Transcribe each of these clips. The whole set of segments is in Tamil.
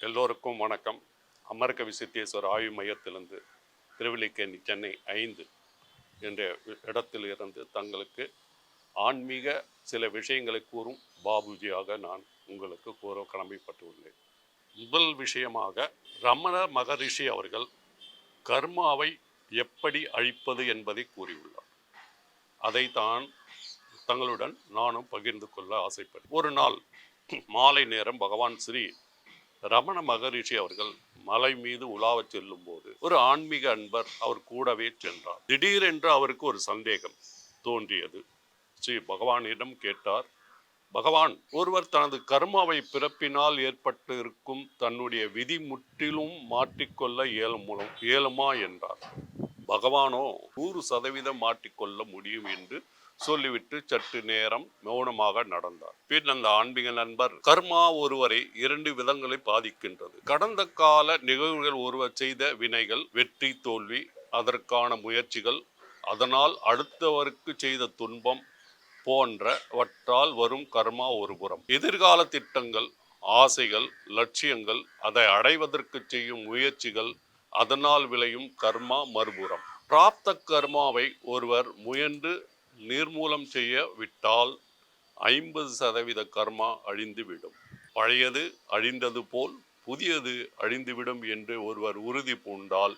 எல்லோருக்கும் வணக்கம். அமர்க்க விசித்தேஸ்வர் ஆய்வு மையத்திலிருந்து திருவல்லிக்கேணி சென்னை ஐந்து என்ற இடத்தில் இருந்து தங்களுக்கு ஆன்மீக சில விஷயங்களை கூறும் பாபுஜியாக நான் உங்களுக்கு கூற கடமைப்பட்டுள்ளேன். முதல் விஷயமாக ரமண மகரிஷி அவர்கள் கர்மாவை எப்படி அழிப்பது என்பதை கூறியுள்ளார். அதைத்தான் தங்களுடன் நானும் பகிர்ந்து கொள்ள ஆசைப்பட்டேன். ஒரு நாள் மாலை நேரம் பகவான் ஸ்ரீ ரமண மகரிஷி அவர்கள் மலை மீது உலாவச் செல்லும் போது ஒரு ஆன்மீக அன்பர் அவர் கூடவே சென்றார். திடீரென்று அவருக்கு ஒரு சந்தேகம் தோன்றியது. ஸ்ரீ பகவானிடம் கேட்டார் பகவான் ஒருவர் தனது கர்மாவை பிறப்பினால் ஏற்பட்டு இருக்கும் தன்னுடைய விதி முற்றிலும் மாற்றிக்கொள்ள இயலுமோ இயலுமா? என்றார். பகவானோ நூறு சதவீதம் மாற்றிக்கொள்ள முடியும் என்று சொல்லிவிட்டு சற்று நேரம் மௌனமாக நடந்தார். பின் அந்த ஆன்மீக நண்பர் கர்மா ஒருவரை இரண்டு விதங்களை பாதிக்கின்றது. கடந்த கால நிகழ்வுகள் ஒருவர் செய்த வினைகள் வெற்றி தோல்வி அதற்கான முயற்சிகள் அதனால் அடுத்தவருக்கு செய்த துன்பம் போன்றவற்றால் வரும் கர்மா ஒரு புறம். எதிர்கால திட்டங்கள் ஆசைகள் லட்சியங்கள் அதை அடைவதற்கு செய்யும் முயற்சிகள் அதனால் விளையும் கர்மா மறுபுறம். பிராப்த கர்மாவை ஒருவர் முயன்று நிர்மூலம் செய்ய விட்டால் ஐம்பது சதவீத கர்மா அழிந்துவிடும். பழையது அழிந்தது போல் புதியது அழிந்துவிடும் என்று ஒருவர் உறுதி பூண்டால்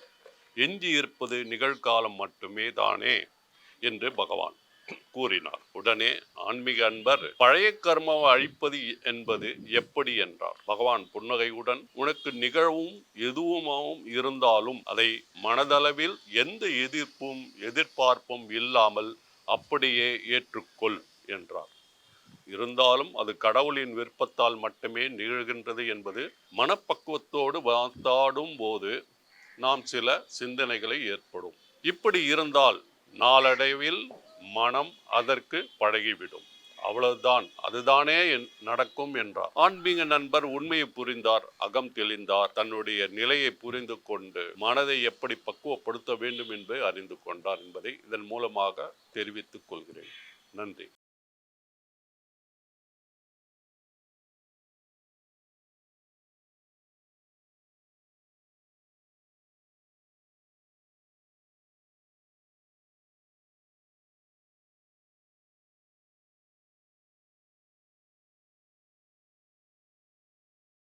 எஞ்சி இருப்பது நிகழ்காலம் மட்டுமே தானே? என்று பகவான் கூறினார். உடனே ஆன்மீக அன்பர் பழைய கர்மாவை அழிப்பது என்பது எப்படி என்றார். பகவான் புன்னகையுடன் உனக்கு நிகழவும் எதுவுமாவும் இருந்தாலும் அதை மனதளவில் எந்த எதிர்ப்பும் எதிர்பார்ப்பும் இல்லாமல் அப்படியே ஏற்றுக்கொள் என்றார். இருந்தாலும் அது கடவுளின் விருப்பத்தால் மட்டுமே நிகழ்கின்றது என்பது மனப்பக்குவத்தோடு வாத்தாடும் போது நாம் சில சிந்தனைகளை ஏற்படும். இப்படி இருந்தால் நாளடைவில் மனம் அதற்கு பழகிவிடும். அவ்வளவுதான். அதுதானே என்- நடக்கும் என்றார். ஆன்மீக நண்பர் உண்மையை புரிந்தார். அகம் தெளிந்தார். தன்னுடைய நிலையை புரிந்து கொண்டு மனதை எப்படி பக்குவப்படுத்த வேண்டும் என்பதை அறிந்து கொண்டார் என்பதை இதன் மூலமாக தெரிவித்துக் கொள்கிறேன். நன்றி.